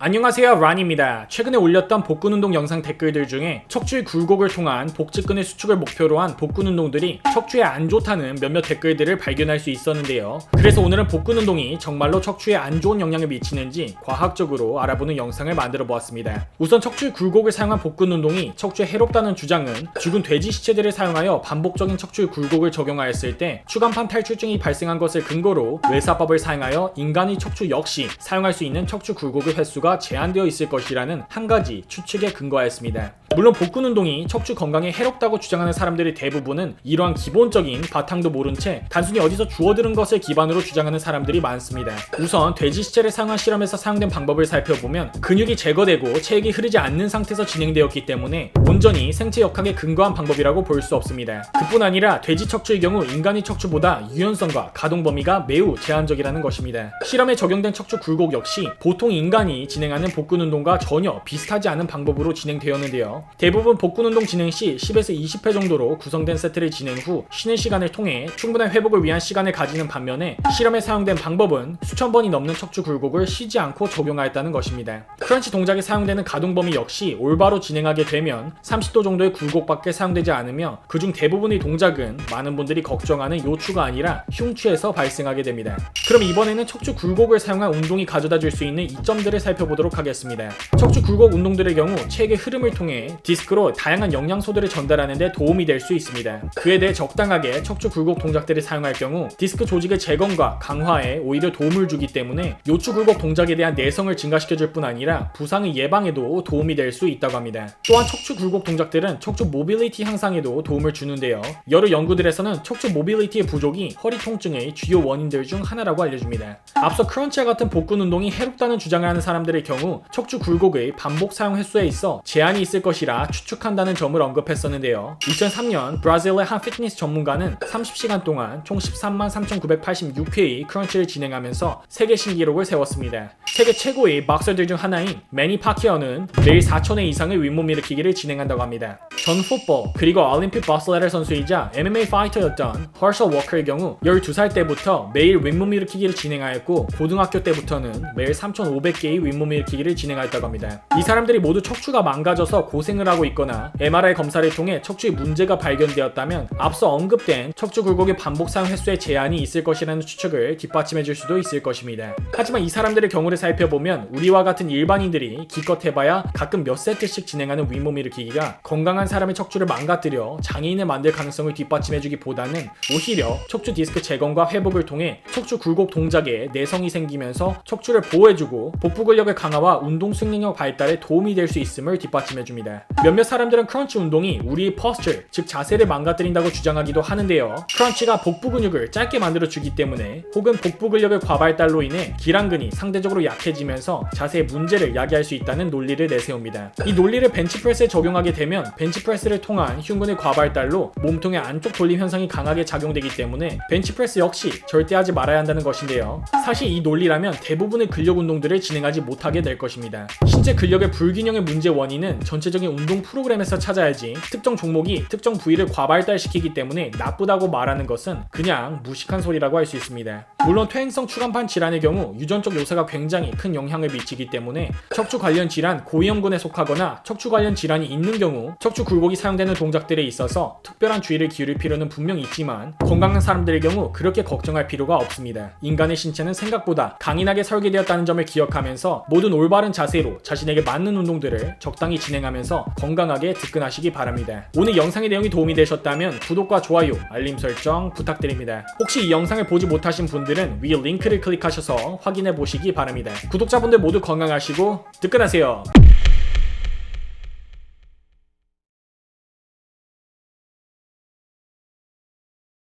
안녕하세요 란입니다. 최근에 올렸던 복근 운동 영상 댓글들 중에 척추의 굴곡을 통한 복직근의 수축을 목표로 한 복근 운동들이 척추에 안 좋다는 몇몇 댓글들을 발견할 수 있었는데요. 그래서 오늘은 복근 운동이 정말로 척추에 안 좋은 영향을 미치는지 과학적으로 알아보는 영상을 만들어 보았습니다. 우선 척추의 굴곡을 사용한 복근 운동이 척추에 해롭다는 주장은 죽은 돼지 시체들을 사용하여 반복적인 척추의 굴곡을 적용하였을 때 추간판 탈출증이 발생한 것을 근거로 외사법을 사용하여 인간의 척추 역시 사용할 수 있는 척추 굴곡의 횟수가 제한되어 있을 것이라는 한 가지 추측에 근거하였습니다. 물론 복근 운동이 척추 건강에 해롭다고 주장하는 사람들의 대부분은 이러한 기본적인 바탕도 모른 채 단순히 어디서 주워들은 것을 기반으로 주장하는 사람들이 많습니다. 우선 돼지 시체를 사용한 실험에서 사용된 방법을 살펴보면 근육이 제거되고 체액이 흐르지 않는 상태에서 진행되었기 때문에 온전히 생체 역학에 근거한 방법이라고 볼 수 없습니다. 그뿐 아니라 돼지 척추의 경우 인간의 척추보다 유연성과 가동 범위가 매우 제한적이라는 것입니다. 실험에 적용된 척추 굴곡 역시 보통 인간이 진행하는 복근 운동과 전혀 비슷하지 않은 방법으로 진행되었는데요. 대부분 복근 운동 진행 시 10에서 20회 정도로 구성된 세트를 진행 후 쉬는 시간을 통해 충분한 회복을 위한 시간을 가지는 반면에 실험에 사용된 방법은 수천 번이 넘는 척추 굴곡을 쉬지 않고 적용하였다는 것입니다. 크런치 동작에 사용되는 가동 범위 역시 올바로 진행하게 되면 30도 정도의 굴곡밖에 사용되지 않으며 그중 대부분의 동작은 많은 분들이 걱정하는 요추가 아니라 흉추에서 발생하게 됩니다. 그럼 이번에는 척추 굴곡을 사용한 운동이 가져다 줄 수 있는 이점들을 살펴보도록 하겠습니다. 척추 굴곡 운동들의 경우 체액의 흐름을 통해 디스크로 다양한 영양소들을 전달하는 데 도움이 될 수 있습니다. 그에 대해 적당하게 척추 굴곡 동작들을 사용할 경우 디스크 조직의 재건과 강화에 오히려 도움을 주기 때문에 요추 굴곡 동작에 대한 내성을 증가시켜 줄 뿐 아니라 부상의 예방에도 도움이 될 수 있다고 합니다. 또한 척추 굴곡 동작들은 척추 모빌리티 향상에도 도움을 주는데요. 여러 연구들에서는 척추 모빌리티의 부족이 허리 통증의 주요 원인들 중 하나라고 알려줍니다. 앞서 크런치와 같은 복근 운동이 해롭다는 주장을 하는 사람들의 경우 척추 굴곡의 반복 사용 횟수에 있어 제한이 있을 것이 라 추측한다는 점을 언급했었는데요. 2003년 브라질의 한 피트니스 전문가는 30시간 동안 총 13만 3,986회의 크런치를 진행하면서 세계 신기록을 세웠습니다. 세계 최고의 박서들 중 하나인 매니 파키어는 매일 4,000회 이상의 윗몸 일으키기를 진행한다고 합니다. 전 풋볼 그리고 올림픽 버슬레터 선수이자 MMA 파이터였던 허셜 워커의 경우 12살 때부터 매일 윗몸 일으키기를 진행하였고 고등학교 때부터는 매일 3,500개의 윗몸 일으키기를 진행하였다고 합니다. 이 사람들이 모두 척추가 망가져서 고생 을 하고 있거나 MRI 검사를 통해 척추에 문제가 발견되었다면 앞서 언급된 척추 굴곡의 반복 사용 횟수에 제한이 있을 것이라는 추측을 뒷받침해 줄 수도 있을 것입니다. 하지만 이 사람들의 경우를 살펴보면 우리와 같은 일반인들이 기껏 해봐야 가끔 몇 세트씩 진행하는 윗몸 일으키기가 건강한 사람의 척추를 망가뜨려 장애인을 만들 가능성을 뒷받침해주기보다는 오히려 척추 디스크 재건과 회복을 통해 척추 굴곡 동작에 내성이 생기면서 척추를 보호해주고 복부 근력의 강화와 운동 수행력 발달에 도움이 될 수 있음을 뒷받침해줍니다. 몇몇 사람들은 크런치 운동이 우리의 퍼스처, 즉 자세를 망가뜨린다고 주장하기도 하는데요. 크런치가 복부 근육을 짧게 만들어주기 때문에 혹은 복부 근력의 과발달로 인해 기랑근이 상대적으로 약해지면서 자세에 문제를 야기할 수 있다는 논리를 내세웁니다. 이 논리를 벤치프레스에 적용하게 되면 벤치프레스를 통한 흉근의 과발달로 몸통의 안쪽 돌림 현상이 강하게 작용되기 때문에 벤치프레스 역시 절대 하지 말아야 한다는 것인데요. 사실 이 논리라면 대부분의 근력 운동들을 진행하지 못하게 될 것입니다. 신체 근력의 불균형의 문제 원인은 전체적인 운동 프로그램에서 찾아야지 특정 종목이 특정 부위를 과발달시키기 때문에 나쁘다고 말하는 것은 그냥 무식한 소리라고 할 수 있습니다. 물론 퇴행성 추간판 질환의 경우 유전적 요소가 굉장히 큰 영향을 미치기 때문에 척추 관련 질환 고위험군에 속하거나 척추 관련 질환이 있는 경우 척추 굴곡이 사용되는 동작들에 있어서 특별한 주의를 기울일 필요는 분명 있지만 건강한 사람들의 경우 그렇게 걱정할 필요가 없습니다. 인간의 신체는 생각보다 강인하게 설계되었다는 점을 기억하면서 모든 올바른 자세로 자신에게 맞는 운동들을 적당히 진행하면서 건강하게 득근하시기 바랍니다. 오늘 영상의 내용이 도움이 되셨다면 구독과 좋아요, 알림 설정 부탁드립니다. 혹시 이 영상을 보지 못하신 분들은 위 링크를 클릭하셔서 확인해 보시기 바랍니다. 구독자분들 모두 건강하시고 득근하세요.